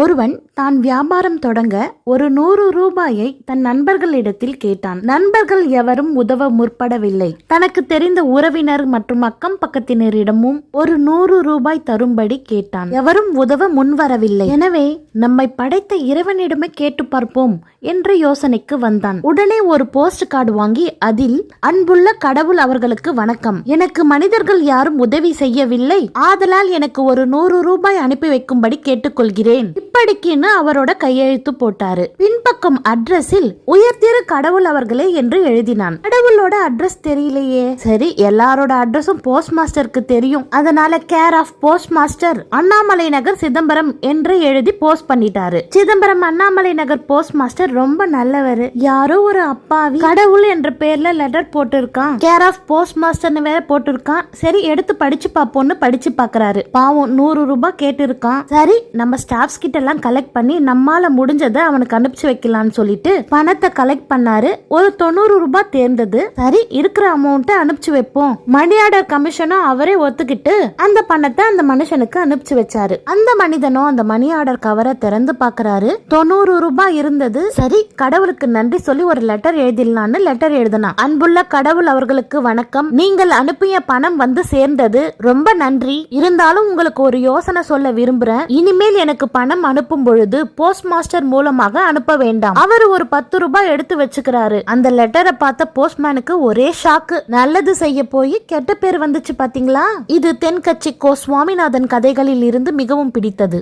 ஒருவன் தான் வியாபாரம் தொடங்க ஒரு நூறு ரூபாயை தன் நண்பர்களிடத்தில் கேட்டான். நண்பர்கள் எவரும் உதவ முற்படவில்லை. தனக்கு தெரிந்த உறவினர் மற்றும் அக்கம் பக்கத்தினரிடமும் ஒரு நூறு ரூபாய் தரும்படி கேட்டான். எவரும் உதவ முன்வரவில்லை. எனவே நம்மை படைத்த இறைவனிடமே கேட்டு பார்ப்போம் என்ற யோசனைக்கு வந்தான். உடனே ஒரு போஸ்ட் கார்டு வாங்கி அதில் அன்புள்ள கடவுள் அவர்களுக்கு வணக்கம். எனக்கு மனிதர்கள் யாரும் உதவி செய்யவில்லை. ஆதலால் எனக்கு ஒரு நூறு ரூபாய் அனுப்பி வைக்கும்படி கேட்டுக்கொள்கிறேன். இப்படிக்குன்னு அவரோட கையெழுத்து போட்டாரு. பின்பக்கம் அட்ரஸில் உயர்திரு கடவுள் அவர்களே என்று எழுதினான். கடவுளோட அட்ரஸ் தெரியலையே. சரி எல்லாரோட அட்ரஸும் போஸ்ட் மாஸ்டருக்கு தெரியும். அதனால care of post master Annamalai Nagar Chidambaram என்று எழுதி போஸ்ட் பண்ணிட்டாரு. சிதம்பரம் அண்ணாமலை நகர் போஸ்ட் மாஸ்டர் ரொம்ப நல்லவர். யாரோ ஒரு அப்பாவி கடவுள் என்ற பேர்ல லெட்டர் போட்டிருக்கான். கேர் ஆஃப் போஸ்ட் மாஸ்டர்னு வேற போட்டிருக்கான். சரி எடுத்து படிச்சு பார்ப்போம்னு படிச்சு பார்க்கறாரு. பாவம் நூறு ரூபாய் கேட்டிருக்கான். சரி நம்ம ஸ்டாஃப்ஸ் கிட்ட எல்லாம் கலெக்ட் பண்ணி நம்மால முடிஞ்சதை அவனுக்கு அனுப்பிச்சு வைக்கலாம்னு சொல்லிட்டு பணத்தை கலெக்ட் பண்ணாரு. ஒரு தொண்ணூறு ரூபாய் தேர்ந்தது. சரி இருக்கிற அமௌண்ட்டை அனுப்பிச்சு வைப்போம். மணி ஆர்டர் கமிஷனும் அவரே ஒத்துக்கிட்டு அந்த பணத்தை அந்த மனுஷனுக்கு அனுப்பிச்சு வச்சாரு. அந்த மனிதனும் அந்த மணி ஆர்டர் கவரை திறந்து பாக்குறாரு. தொண்ணூறு ரூபாய் இருந்தது. சரி கடவுளுக்கு நன்றி சொல்லி ஒரு லெட்டர் எழுதிடலான்னு லெட்டர் எழுதினான் அன்புள்ள கடவுள் அவர்களுக்கு வணக்கம். நீங்கள் அனுப்பிய பணம் வந்து சேர்ந்தது. ரொம்ப நன்றி. இருந்தாலும் உங்களுக்கு ஒரு யோசனை சொல்ல விரும்புறேன். இனிமேல் எனக்கு பணம் பணம் அனுப்பும் பொழுது போஸ்ட் மாஸ்டர் மூலமாக அனுப்ப வேண்டாம். அவர் ஒரு பத்து ரூபாய் எடுத்து வச்சுக்கிறாரு. அந்த லெட்டரை பார்த்த போஸ்ட்மேனுக்கு ஒரே ஷாக்கு நல்லது செய்ய போய் கெட்ட பேர் வந்துச்சு பாத்தீங்களா? இது தென்கட்சி கோ சுவாமிநாதன் கதைகளில் இருந்து மிகவும் பிடித்தது.